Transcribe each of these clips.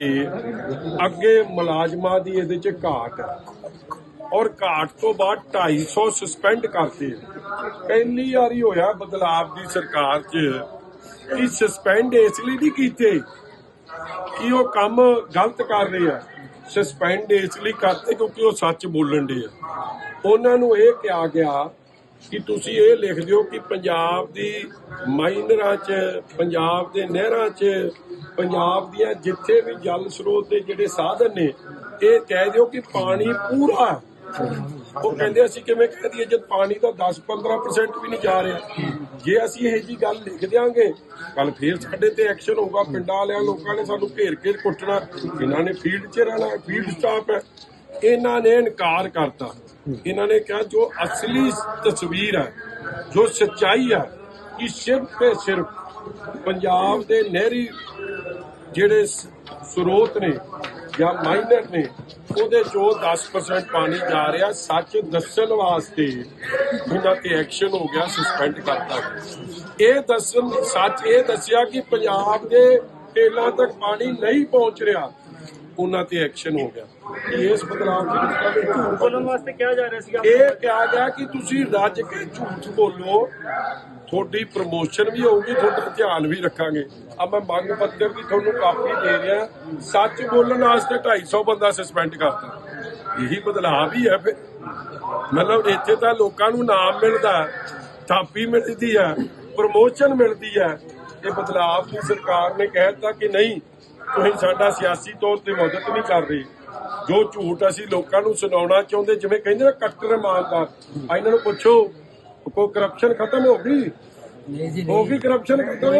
ਤੇ ਅੱਗੇ ਮੁਲਾਜ਼ਮਾਂ ਦੀ ਇਹਦੇ ਚ ਘਾਟ ਹੈ। ਔਰ ਘਾਟ ਤੋਂ ਬਾਅਦ 250 ਸਸਪੈਂਡ ਕਰਤੇ। ਪਹਿਲੀ ਵਾਰੀ ਹੋਇਆ ਬਦਲਾਵ ਦੀ ਸਰਕਾਰ 'ਚ ਕਿ ਸਸਪੈਂਡ ਇਸ ਲਈ ਨਹੀਂ ਕੀਤੇ ਕਿ ਉਹ ਕੰਮ ਗਲਤ ਕਰ ਰਹੇ ਆ। ਸਸਪੈਂਡ ਇਸ ਲਈ ਕਰਤੇ ਕਿਉਂਕਿ ਉਹ ਸੱਚ ਬੋਲਣ ਦੇ ਆ। ਉਹਨਾਂ ਨੂੰ ਇਹ ਕਿਹਾ ਗਿਆ ਕਿ ਤੁਸੀਂ ਇਹ ਲਿਖ ਦਿਓ ਕਿ ਪੰਜਾਬ ਦੀ ਮਾਈਨਰਾਂ 'ਚ, ਪੰਜਾਬ ਦੇ ਨਹਿਰਾਂ 'ਚ, ਪੰਜਾਬ ਦੀਆਂ ਜਿੱਥੇ ਵੀ ਜਲ ਸਰੋਤ ਦੇ ਜਿਹੜੇ ਸਾਧਨ ਨੇ, ਇਹ ਕਹਿ ਦਿਓ ਕਿ ਪਾਣੀ ਪੂਰਾ ਉਹ ਕਹਿੰਦੇ ਅਸੀਂ ਕਿਵੇਂ ਕਹਿ ਦਈਏ, ਜਦ ਪਾਣੀ ਦਾ 10-15% ਵੀ ਨਹੀਂ ਜਾ ਰਿਹਾ। ਜੇ ਅਸੀਂ ਇਹ ਜੀ ਗੱਲ ਲਿਖ ਦਿਆਂਗੇ, ਕੱਲ ਫੇਰ ਸਾਡੇ ਤੇ ਐਕਸ਼ਨ ਹੋਊਗਾ, ਪਿੰਡਾਂ ਵਾਲਿਆਂ ਲੋਕਾਂ ਨੇ ਸਾਨੂੰ ਘੇਰ ਘੇਰ ਕੁੱਟਣਾ, ਇਹਨਾਂ ਨੇ ਫੀਲਡ 'ਚ ਰਹਿਣਾ ਫੀਲਡ ਸਟਾਫ ਹੈ। ਇਹਨਾਂ ਨੇ ਇਨਕਾਰ ਕਰਤਾ। ਇਹਨਾਂ ਨੇ ਕਿਹਾ ਜੋ ਅਸਲੀ ਤਸਵੀਰ ਹੈ ਜੋ ਸੱਚਾਈ ਹੈ ਕਿ ਸਿਰਫ ਤੇ ਸਿਰਫ ਪੰਜਾਬ ਦੇ ਨਹਿਰੀ ਜਿਹੜੇ ਸਰੋਤ ਨੇ ਜਾਂ ਮਾਈਨਰ ਨੇ ਉਹਦੇ ਚੋਂ 10% ਪਾਣੀ ਜਾ ਰਿਹਾ ਸੱਚ ਦੱਸਣ ਵਾਸਤੇ ਇਹਨਾਂ ਤੇ ਐਕਸ਼ਨ ਹੋ ਗਿਆ ਸਸਪੈਂਡ ਕਰਤਾ ਇਹ ਦੱਸਣ ਸੱਚ ਇਹ ਦੱਸਿਆ ਕਿ ਪੰਜਾਬ ਦੇ ਟੇਲਾਂ ਤੱਕ ਪਾਣੀ ਨਹੀਂ ਪਹੁੰਚ ਰਿਹਾ ਉਹਨਾਂ ਤੇ ਐਕਸ਼ਨ ਹੋ ਗਿਆ। ਕਿ ਇਸ ਬਦਲਾਅ ਦੇ ਝੂਠ ਬੋਲਣ ਵਾਸਤੇ ਕਿਹਾ ਜਾ ਰਿਹਾ ਸੀਗਾ। ਇਹ ਕਿਹਾ ਗਿਆ ਕਿ ਤੁਸੀਂ ਰੱਜ ਕੇ ਝੂਠ ਬੋਲੋ। ਤੁਹਾਡੀ ਪ੍ਰਮੋਸ਼ਨ ਵੀ ਹੋਊਗੀ ਤੁਹਾਡਾ ਧਿਆਨ ਵੀ ਰੱਖਾਂਗੇ। ਆ ਮੈਂ ਮੰਗ ਪੱਤਰ ਦੀ ਤੁਹਾਨੂੰ ਕਾਪੀ ਦੇ ਰਿਹਾ। ਸੱਚ ਬੋਲਣ ਵਾਸਤੇ 250 ਬੰਦਾ ਸਸਪੈਂਡ ਕਰਤਾ। ਇਹੀ ਬਦਲਾਅ ਵੀ ਹੈ ਫਿਰ। ਮਤਲਬ ਇੱਥੇ ਤਾਂ ਲੋਕਾਂ ਨੂੰ ਨਾਮ ਮਿਲਦਾ ਥਾਪੀ ਮਿਲਦੀ ਹੈ ਪ੍ਰਮੋਸ਼ਨ ਮਿਲਦੀ ਹੈ। ਇਹ ਬਦਲਾਅ ਦੀ ਸਰਕਾਰ ਨੇ ਕਹਿਤਾ ਕਿ ਨਹੀਂ ਤੁਸੀਂ ਸਾਡਾ ਸਿਆਸੀ ਤੌਰ ਤੇ ਮਦਦ ਨਹੀਂ ਕਰ ਰਹੇ। ਜੋ ਝੂਠ ਅਸੀਂ ਲੋਕਾਂ ਨੂੰ ਸੁਣਾਉਣਾ ਚਾਹੁੰਦੇ ਜਿਵੇਂ ਕਹਿੰਦੇ ਨਾ ਕੱਟਰ ਇਮਾਨਦਾਰ ਆ ਇਹਨਾਂ ਨੂੰ ਪੁੱਛੋ ਕੋ ਕਰਪਸ਼ਨ ਖਤਮ ਹੋ ਗਈ? ਨਹੀਂ ਜੀ ਹੋ ਗਈ ਕਰਪਸ਼ਨ ਖਤਮ?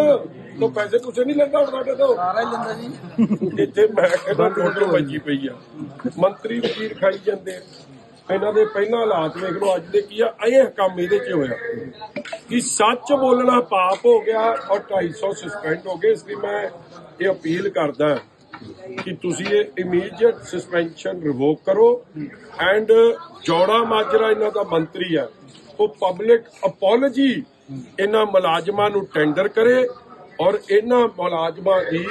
ਤੋ ਪੈਸੇ ਤੁਸੀਂ ਨਹੀਂ ਲੈਂਦਾ ਹੁਣ ਸਾਡੇ ਤੋਂ? ਸਾਰਾ ਹੀ ਲੈਂਦਾ ਜੀ। ਇੱਥੇ ਮੈਂ ਕਹਿੰਦਾ ਟੋਟਲ ਵੱਜੀ ਪਈ ਆ। ਮੰਤਰੀ ਵਜ਼ੀਰ ਖਾਈ ਜਾਂਦੇ। ਇਹਨਾਂ ਦੇ ਪਹਿਲਾਂ ਹਾਲਾਤ ਵੇਖ ਲਓ ਅੱਜ ਦੇ ਕੀ ਆ? ਇਹ ਕੰਮ ਇਹਦੇ 'ਚ ਹੋਇਆ। ਕਿ ਸੱਚ ਬੋਲਣਾ ਪਾਪ ਹੋ ਗਿਆ ਔਰ 250 ਸਸਪੈਂਡ ਹੋ ਗਏ, ਇਸ ਲਈ ਮੈਂ ਇਹ ਅਪੀਲ ਕਰਦਾ ਕਿ ਤੁਸੀਂ ਇਹ ਇਮੀਡੀਏਟ ਸਸਪੈਂਸ਼ਨ ਰਿਵੋਕ ਕਰੋ ਐਂਡ ਜੋੜਾ ਮਾਜਰਾ ਇਹਨਾਂ ਦਾ ਮੰਤਰੀ ਹੈ ਉਹ ਪਬਲਿਕ ਅਪੋਲੋਜੀ ਇਹਨਾਂ ਮੁਲਾਜ਼ਮਾਂ ਨੂੰ ਟੈਂਡਰ ਕਰੇ ਔਰ ਇਹਨਾਂ ਮੁਲਾਜ਼ਮਾਂ ਦੀ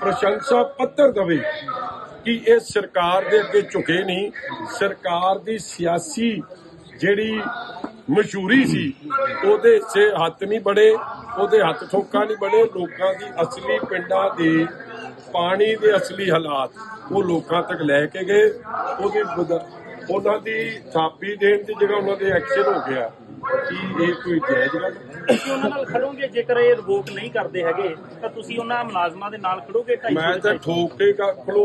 ਪ੍ਰਸ਼ੰਸਾ ਪੱਤਰ ਦੇਵੇ ਕਿ ਇਹ ਸਰਕਾਰ ਦੇ ਅੱਗੇ ਝੁਕੇ ਨਹੀਂ, ਸਰਕਾਰ ਦੀ ਸਿਆਸੀ ਜਿਹੜੀ ਮਸ਼ਹੂਰੀ ਸੀ। ਉਹਦੇ 'ਚ ਹੱਥ ਨਹੀਂ ਬੜੇ ਉਹਦੇ ਹੱਥ ਠੋਕਾ ਨਹੀਂ ਬੜੇ ਲੋਕਾਂ ਦੀ ਅਸਲੀ ਪਿੰਡਾਂ ਦੇ ਪਾਣੀ ਦੇ ਅਸਲੀ ਹਾਲਾਤ ਉਹ ਲੋਕਾਂ ਤੱਕ ਲੈ ਕੇ ਗਏ। ਉਹਦੀ ਉਹਨਾਂ ਦੀ ਥਾਪੀ ਦੇਣ ਦੀ ਜਗ੍ਹਾ ਉਹਨਾਂ ਦੇ ਐਕਸ਼ਨ ਹੋ ਗਿਆ। ਕਿ ਇਹ ਕੋਈ ਜਾਇਜ਼ ਗੱਲ? ਤੁਸੀਂ ਉਹਨਾਂ ਨਾਲ ਖੜੋਗੇ ਜੇਕਰ ਇਹ ਰਿਵੋਕ ਨਹੀਂ ਕਰਦੇ ਹੈਗੇ ਤਾਂ ਤੁਸੀਂ ਉਹਨਾਂ ਮੁਲਾਜ਼ਮਾਂ ਦੇ ਨਾਲ ਖੜੋਗੇ ਮੈਂ ਤਾਂ ਠੋਕ ਕੇ ਖਲੂ